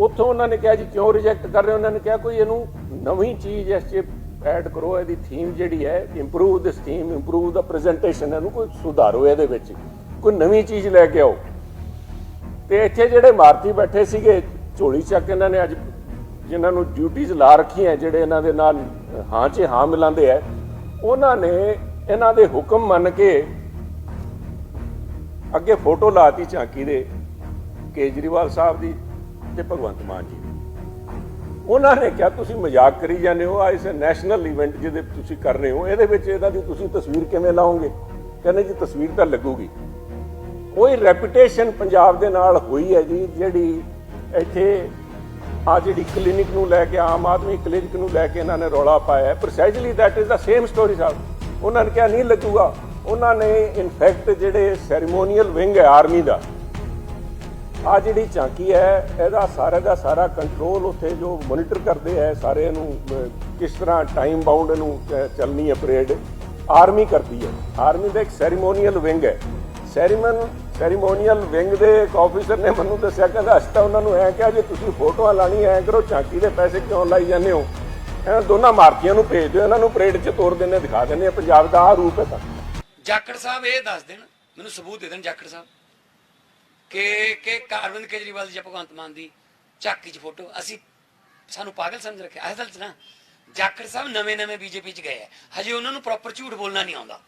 ਉੱਥੋਂ ਉਹਨਾਂ ਨੇ ਕਿਹਾ ਜੀ ਕਿਉਂ ਰਿਜੈਕਟ ਕਰ ਰਹੇ ਉਹਨਾਂ ਨੇ ਕਿਹਾ ਕੋਈ ਇਹਨੂੰ ਨਵੀਂ ਚੀਜ਼ ਇਸ 'ਚ ਐਡ ਕਰੋ, ਇਹਦੀ ਥੀਮ ਜਿਹੜੀ ਹੈ ਇੰਪਰੂਵ ਦਿਸ ਥੀਮ ਇੰਪਰੂਵ ਦਾ ਪ੍ਰੈਜੈਂਟੇਸ਼ਨ ਇਹਨੂੰ ਕੋਈ ਸੁਧਾਰੋ ਇਹਦੇ ਵਿੱਚ। ਕੋਈ ਨਵੀਂ ਚੀਜ਼ ਲੈ ਕੇ ਆਓ। ਤੇ ਇੱਥੇ ਜਿਹੜੇ ਮਾਰਤੀ ਬੈਠੇ ਸੀਗੇ, ਝੋਲੀ ਚੱਕ ਇਹਨਾਂ ਨੇ ਅੱਜ ਜਿਨ੍ਹਾਂ ਨੂੰ ਡਿਊਟੀਆਂ ਲਾ ਰੱਖੀਆਂ, ਜਿਹੜੇ ਇਹਨਾਂ ਦੇ ਨਾਲ ਹਾਂ 'ਚ ਹਾਂ ਮਿਲਾਉਂਦੇ ਆ, ਉਹਨਾਂ ਨੇ ਇਹਨਾਂ ਦੇ ਹੁਕਮ ਮੰਨ ਕੇ ਅੱਗੇ ਫੋਟੋ ਲਾਤੀ ਝਾਂਕੀ ਦੇ ਕੇਜਰੀਵਾਲ ਸਾਹਿਬ ਦੀ। ਤੇ ਭਗਵੰਤ ਮਾਨ ਜੀ। ਉਹਨਾਂ ਨੇ ਕਿਹਾ, ਤੁਸੀਂ ਮਜ਼ਾਕ ਕਰੀ ਜਾਂਦੇ ਹੋ। ਆ ਇਸ ਨੈਸ਼ਨਲ ਇਵੈਂਟ ਜਿਹਦੇ ਤੁਸੀਂ ਕਰ ਰਹੇ ਹੋ, ਇਹਦੇ ਵਿੱਚ ਇਹਦਾ ਦੀ ਤੁਸੀਂ ਤਸਵੀਰ ਕਿਵੇਂ ਲਾਓਗੇ? ਕਹਿੰਦੇ, ਜੀ, ਤਸਵੀਰ ਤਾਂ ਲੱਗੂਗੀ। ਕੋਈ ਰੈਪੂਟੇਸ਼ਨ ਪੰਜਾਬ ਦੇ ਨਾਲ ਹੋਈ ਹੈ ਜੀ, ਜਿਹੜੀ ਇੱਥੇ ਆ ਜਿਹੜੀ ਕਲੀਨਿਕ ਨੂੰ ਲੈ ਕੇ, ਆਮ ਆਦਮੀ ਕਲੀਨਿਕ ਨੂੰ ਲੈ ਕੇ ਇਹਨਾਂ ਨੇ ਰੌਲਾ ਪਾਇਆ ਹੈ। Precisely is the same story ਸਾਹਿਬ ਉਹਨਾਂ ਨੇ ਕਿਹਾ, ਨਹੀਂ ਲੱਗੂਗਾ। ਉਹਨਾਂ ਨੇ ਇਨਫੈਕਟ ਜਿਹੜੇ ਸੈਰੀਮੋਨੀਅਲ ਵਿੰਗ ਹੈ ਆਰਮੀ ਦਾ ਆ ਜਿਹੜੀ ਝਾਂਕੀ ਹੈ, ਇਹਦਾ ਸਾਰਾ ਦਾ ਸਾਰਾ ਕੰਟਰੋਲ ਉੱਥੇ ਜੋ ਮੋਨੀਟਰ ਕਰਦੇ ਹੈ ਸਾਰੇ ਇਹਨੂੰ ਕਿਸ ਤਰ੍ਹਾਂ ਟਾਈਮ ਬਾਉਂਡ ਇਹਨੂੰ ਚੱਲਣੀ ਹੈ ਪਰੇਡ ਆਰਮੀ ਕਰਦੀ ਹੈ। ਆਰਮੀ ਦਾ ਇੱਕ ਸੈਰੀਮੋਨੀਅਲ ਵਿੰਗ ਹੈ। ਸੈਰੀਮਨ ਸੈਰੀਮੋਨੀਅਲ ਵਿੰਗ ਦੇ ਇੱਕ ਆਫੀਸਰ ਨੇ ਮੈਨੂੰ ਦੱਸਿਆ, ਕਹਿੰਦਾ, ਅਸੀਂ ਤਾਂ ਉਹਨਾਂ ਨੂੰ ਐ ਕਿਹਾ, ਜੇ ਤੁਸੀਂ ਫੋਟੋਆਂ ਲਾਣੀ ਐ ਕਰੋ, ਝਾਂਕੀ ਦੇ ਪੈਸੇ ਕਿਉਂ ਲਾਈ ਜਾਂਦੇ ਹੋ? ਇਹਨਾਂ ਦੋਨਾਂ ਮਾਰਤੀਆਂ ਨੂੰ ਭੇਜ ਦਿਓ, ਇਹਨਾਂ ਨੂੰ ਪਰੇਡ 'ਚ ਤੋਰ ਦਿੰਦੇ, ਦਿਖਾ ਦਿੰਦੇ ਆ ਪੰਜਾਬ ਦਾ ਆ ਰੂਪ ਹੈ ਤਾਂ। ਜਾਖੜ ਸਾਹਿਬ ਇਹ ਦੱਸ ਦੇਣ, ਮੈਨੂੰ ਸਬੂਤ ਦੇ ਦੇਣ, ਜਾਖੜ ਸਾਹਿਬ। ਕਿ ਕਿ ਅਰਵਿੰਦ ਕੇਜਰੀਵਾਲ ਦੀ ਜਾਂ ਭਗਵੰਤ ਮਾਨ ਦੀ ਝਾਕੀ 'ਚ ਫੋਟੋ, ਅਸੀਂ ਸਾਨੂੰ ਪਾਗਲ ਸਮਝ ਰੱਖਿਆ। ਅਸਲ 'ਚ ਨਾ, ਜਾਖੜ ਸਾਹਿਬ ਨਵੇਂ ਨਵੇਂ ਬੀਜੇਪੀ 'ਚ ਗਏ ਆ। ਹਜੇ ਉਹਨਾਂ ਨੂੰ ਪ੍ਰੋਪਰ ਝੂਠ ਬੋਲਣਾ ਨਹੀਂ ਆਉਂਦਾ।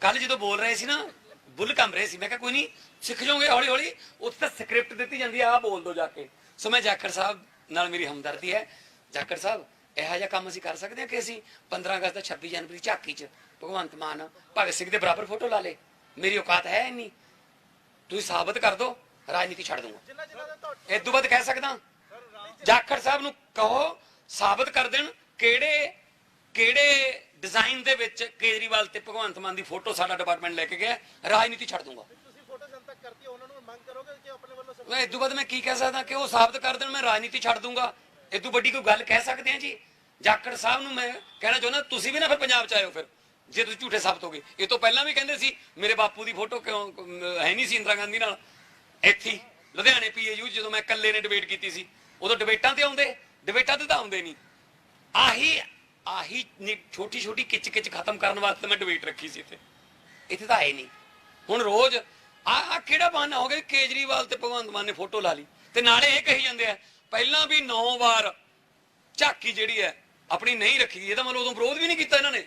ਕੱਲ ਜਦੋਂ ਬੋਲ ਰਹੇ ਸੀ ਨਾ, ਬੁੱਲ ਕੰਮ ਰਹੇ ਸੀ। ਮੈਂ ਕਿਹਾ, ਕੋਈ ਨਹੀਂ, ਸਿੱਖ ਜਾਓਗੇ ਹੌਲੀ ਹੌਲੀ ਉੱਥੇ ਤਾਂ ਸਕ੍ਰਿਪਟ ਦਿੱਤੀ ਜਾਂਦੀ ਆ, ਆਹ ਬੋਲ ਦੋ ਜਾ ਕੇ। ਸੋ ਮੈਂ ਜਾਖੜ ਸਾਹਿਬ ਨਾਲ ਮੇਰੀ ਹਮਦਰਦੀ ਹੈ। ਜਾਖੜ ਸਾਹਿਬ, ਇਹੋ ਜਿਹਾ ਕੰਮ ਅਸੀਂ ਕਰ ਸਕਦੇ ਹਾਂ ਕਿ ਅਸੀਂ 15 ਅਗਸਤ ਦਾ 26 ਜਨਵਰੀ ਝਾਕੀ 'ਚ ਭਗਵੰਤ ਮਾਨ, ਭਗਤ ਸਿੰਘ ਦੇ ਬਰਾਬਰ ਫੋਟੋ ਲਾ ਲੇ ਮੇਰੀ ਔਕਾਤ ਹੈ ਨਹੀਂ ਤੁਸੀਂ ਸਾਬਤ ਕਰ ਦਿਓ ਰਾਜਨੀਤੀ ਛੱਡ ਦੂੰਗਾ। ਇਸ ਤੋਂ ਬਾਅਦ ਕਹਿ ਸਕਦਾ। ਜਾਖੜ ਸਾਹਿਬ ਨੂੰ ਕਹੋ ਸਾਬਤ ਕਰ ਦੇਣ ਕਿਹੜੇ ਕਿਹੜੇ ਡਿਜ਼ਾਈਨ ਦੇ ਵਿੱਚ ਕੇਜਰੀਵਾਲ ਤੇ ਭਗਵੰਤ ਮਾਨ ਦੀ ਫੋਟੋ ਸਾਡਾ ਡਿਪਾਰਟਮੈਂਟ ਲੈ ਕੇ ਗਿਆ ਰਾਜਨੀਤੀ ਛੱਡ ਦੂੰਗਾ। ਤੁਸੀਂ ਫੋਟੋ ਜਨਤਕ ਕਰਤੀ ਉਹਨਾਂ ਨੂੰ ਮੰਗ ਕਰੋਗੇ ਕਿ ਆਪਣੇ ਵੱਲੋਂ ਮੈਂ ਇਸ ਤੋਂ ਬਾਅਦ ਮੈਂ ਕੀ ਕਹਿ ਸਕਦਾ ਕਿ ਉਹ ਸਾਬਤ ਕਰ ਦੇਣ ਮੈਂ ਰਾਜਨੀਤੀ ਛੱਡ ਦੂੰਗਾ। ਇਹ ਤੋਂ ਵੱਡੀ ਕੋਈ ਗੱਲ ਕਹਿ ਸਕਦੇ ਆ ਜੀ? ਜਾਖੜ ਸਾਹਿਬ ਨੂੰ ਮੈਂ ਕਹਿਣਾ ਚਾਹੁੰਦਾ ਤੁਸੀਂ ਵੀ ਨਾ ਫਿਰ ਪੰਜਾਬ ਚ ਆਇਓ ਫਿਰ। ਜੇ ਤੁਸੀਂ ਝੂਠੇ ਸਾਬਤ ਹੋਗੇ। ਇਹ ਤੋਂ ਪਹਿਲਾਂ ਵੀ ਕਹਿੰਦੇ ਸੀ ਮੇਰੇ ਬਾਪੂ ਦੀ ਫੋਟੋ ਕਿਉਂ ਹੈ ਨਹੀਂ ਸੀ ਇੰਦਰਾ ਗਾਂਧੀ ਨਾਲ। ਇੱਥੇ ਹੀ, ਲੁਧਿਆਣੇ ਪੀਏਯੂ ਜਦੋਂ ਮੈਂ ਇਕੱਲੇ ਨੇ ਡਿਬੇਟ ਕੀਤੀ ਸੀ। ਉਦੋਂ ਡਿਬੇਟਾਂ ਤੇ ਆਉਂਦੇ ਡਿਬੇਟਾਂ ਤੇ ਤਾਂ ਆਉਂਦੇ ਨਹੀਂ। ਆਹੀ ਆਹੀ ਛੋਟੀ ਛੋਟੀ ਕਿਚ ਕਿਚ ਖਤਮ ਕਰਨ ਵਾਸਤੇ ਮੈਂ ਡਿਬੇਟ ਰੱਖੀ ਸੀ ਇੱਥੇ। ਇੱਥੇ ਤਾਂ ਆਏ ਨਹੀਂ। ਹੁਣ ਰੋਜ਼ ਆ ਆ ਕਿਹੜਾ ਬਹਾਨਾ ਹੋ ਗਿਆ ਕੇਜਰੀਵਾਲ ਤੇ ਭਗਵੰਤ ਮਾਨ ਨੇ ਫੋਟੋ ਲਾ ਲਈ? ਤੇ ਨਾਲੇ ਇਹ ਕਹੀ ਜਾਂਦੇ ਆ ਪਹਿਲਾਂ ਵੀ 9 ਵਾਰ ਝਾਕੀ ਜਿਹੜੀ ਹੈ ਆਪਣੀ ਨਹੀਂ ਰੱਖੀ ਇਹਦਾ ਮਤਲਬ ਉਦੋਂ ਵਿਰੋਧ ਵੀ ਨਹੀਂ ਕੀਤਾ ਇਹਨਾਂ ਨੇ।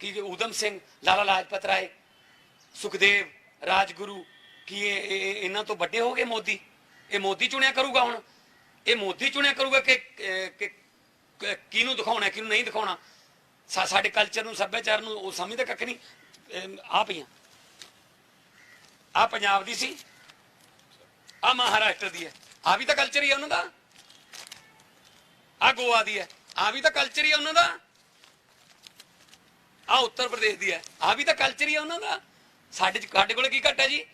ਕਿ ਊਧਮ ਸਿੰਘ ਲਾਲਾ ਲਾਜਪਤ ਰਾਏ ਸੁਖਦੇਵ ਰਾਜਗੁਰੂ ਕੀ ਇਹ ਇਹਨਾਂ ਤੋਂ ਵੱਡੇ ਹੋ ਗਏ ਮੋਦੀ ਇਹ ਮੋਦੀ ਚੁਣਿਆ ਕਰੂਗਾ ਹੁਣ ਇਹ ਮੋਦੀ ਚੁਣਿਆ ਕਰੂਗਾ ਕਿ ਕਿਹਨੂੰ ਦਿਖਾਉਣਾ ਕਿਹਨੂੰ ਨਹੀਂ ਦਿਖਾਉਣਾ ਸਾ- ਸਾਡੇ ਕਲਚਰ ਨੂੰ ਸੱਭਿਆਚਾਰ ਨੂੰ ਉਹ ਸਮਝਦਾ ਕੱਖ ਨਹੀਂ ਆ ਪਈਆਂ ਆ ਪੰਜਾਬ ਦੀ ਸੀ ਆ ਮਹਾਰਾਸ਼ਟਰ ਦੀ ਹੈ ਆ ਵੀ ਤਾਂ ਕਲਚਰ ਹੀ ਹੈ ਉਹਨਾਂ ਦਾ ਆ ਗੋਆ ਦੀ ਹੈ ਆ ਵੀ ਤਾਂ ਕਲਚਰ ਹੀ ਹੈ ਉਹਨਾਂ ਦਾ ਆ ਉੱਤਰ ਪ੍ਰਦੇਸ਼ ਦੀ ਹੈ। ਆ ਵੀ ਤਾਂ ਕਲਚਰ ਹੀ ਹੈ ਉਹਨਾਂ ਦਾ। ਸਾਡੇ ਚ ਸਾਡੇ ਕੋਲ ਕੀ ਘੱਟ ਹੈ ਜੀ?